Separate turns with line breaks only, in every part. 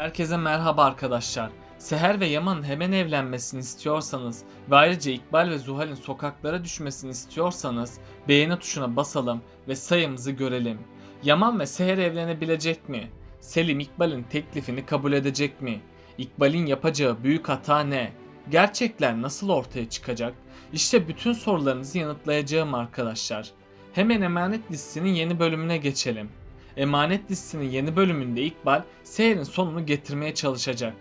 Herkese merhaba arkadaşlar. Seher ve Yaman'ın hemen evlenmesini istiyorsanız ve ayrıca İkbal ve Zuhal'in sokaklara düşmesini istiyorsanız beğeni tuşuna basalım ve sayımızı görelim. Yaman ve Seher evlenebilecek mi? Selim İkbal'in teklifini kabul edecek mi? İkbal'in yapacağı büyük hata ne? Gerçekler nasıl ortaya çıkacak? İşte bütün sorularınızı yanıtlayacağım arkadaşlar. Hemen Emanet dizisinin yeni bölümüne geçelim. Emanet dizisinin yeni bölümünde İkbal Seher'in sonunu getirmeye çalışacak.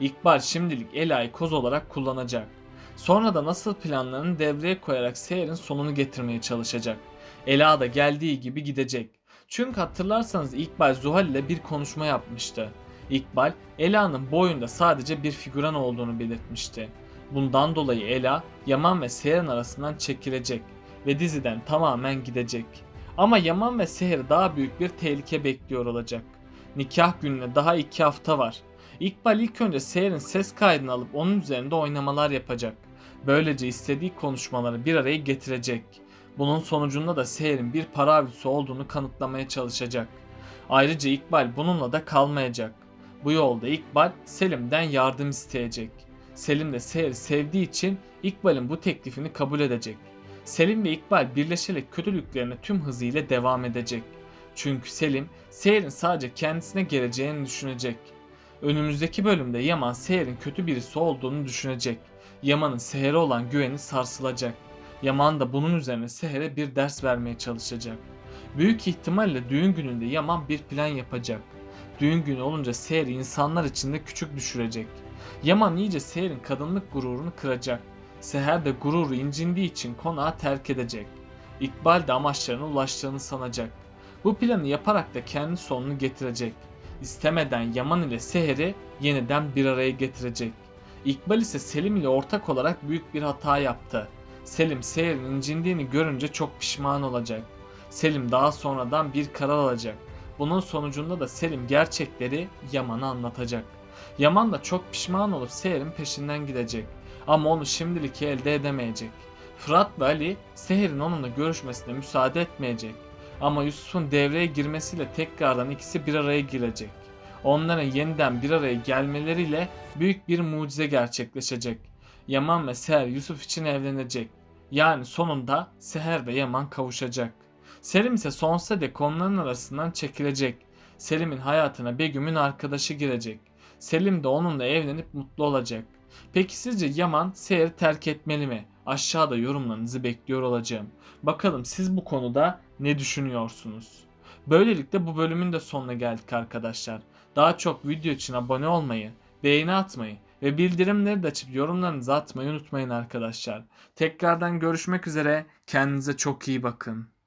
İkbal şimdilik Ela'yı koz olarak kullanacak. Sonra da nasıl planlarını devreye koyarak Seher'in sonunu getirmeye çalışacak. Ela da geldiği gibi gidecek. Çünkü hatırlarsanız İkbal Zuhal ile bir konuşma yapmıştı. İkbal, Ela'nın boyunda sadece bir figüran olduğunu belirtmişti. Bundan dolayı Ela, Yaman ve Seher'in arasından çekilecek ve diziden tamamen gidecek. Ama Yaman ve Seher daha büyük bir tehlike bekliyor olacak. Nikah gününe daha iki hafta var. İkbal ilk önce Seher'in ses kaydını alıp onun üzerinde oynamalar yapacak. Böylece istediği konuşmaları bir araya getirecek. Bunun sonucunda da Seher'in bir para avcısı olduğunu kanıtlamaya çalışacak. Ayrıca İkbal bununla da kalmayacak. Bu yolda İkbal Selim'den yardım isteyecek. Selim de Seher'i sevdiği için İkbal'in bu teklifini kabul edecek. Selim ve İkbal birleşerek kötülüklerine tüm hızıyla devam edecek. Çünkü Selim, Seher'in sadece kendisine geleceğini düşünecek. Önümüzdeki bölümde Yaman Seher'in kötü birisi olduğunu düşünecek. Yaman'ın Seher'e olan güveni sarsılacak. Yaman da bunun üzerine Seher'e bir ders vermeye çalışacak. Büyük ihtimalle düğün gününde Yaman bir plan yapacak. Düğün günü olunca Seher'i insanlar içinde küçük düşürecek. Yaman iyice Seher'in kadınlık gururunu kıracak. Seher de gururu incindiği için konağı terk edecek. İkbal de amaçlarına ulaştığını sanacak. Bu planı yaparak da kendi sonunu getirecek. İstemeden Yaman ile Seher'i yeniden bir araya getirecek. İkbal ise Selim ile ortak olarak büyük bir hata yaptı. Selim Seher'in incindiğini görünce çok pişman olacak. Selim daha sonradan bir karar alacak. Bunun sonucunda da Selim gerçekleri Yaman'a anlatacak. Yaman da çok pişman olup Seher'in peşinden gidecek. Ama onu şimdilik elde edemeyecek. Fırat ve Ali Seher'in onunla görüşmesine müsaade etmeyecek. Ama Yusuf'un devreye girmesiyle tekrardan ikisi bir araya girecek. Onların yeniden bir araya gelmeleriyle büyük bir mucize gerçekleşecek. Yaman ve Seher Yusuf için evlenecek. Yani sonunda Seher ve Yaman kavuşacak. Selim ise sonsuza dek onların arasından çekilecek. Selim'in hayatına Begüm'ün arkadaşı girecek. Selim de onunla evlenip mutlu olacak. Peki sizce Yaman Seher'i terk etmeli mi? Aşağıda yorumlarınızı bekliyor olacağım. Bakalım siz bu konuda ne düşünüyorsunuz? Böylelikle bu bölümün de sonuna geldik arkadaşlar. Daha çok video için abone olmayı, beğeni atmayı ve bildirimleri de açıp yorumlarınızı atmayı unutmayın arkadaşlar. Tekrardan görüşmek üzere. Kendinize çok iyi bakın.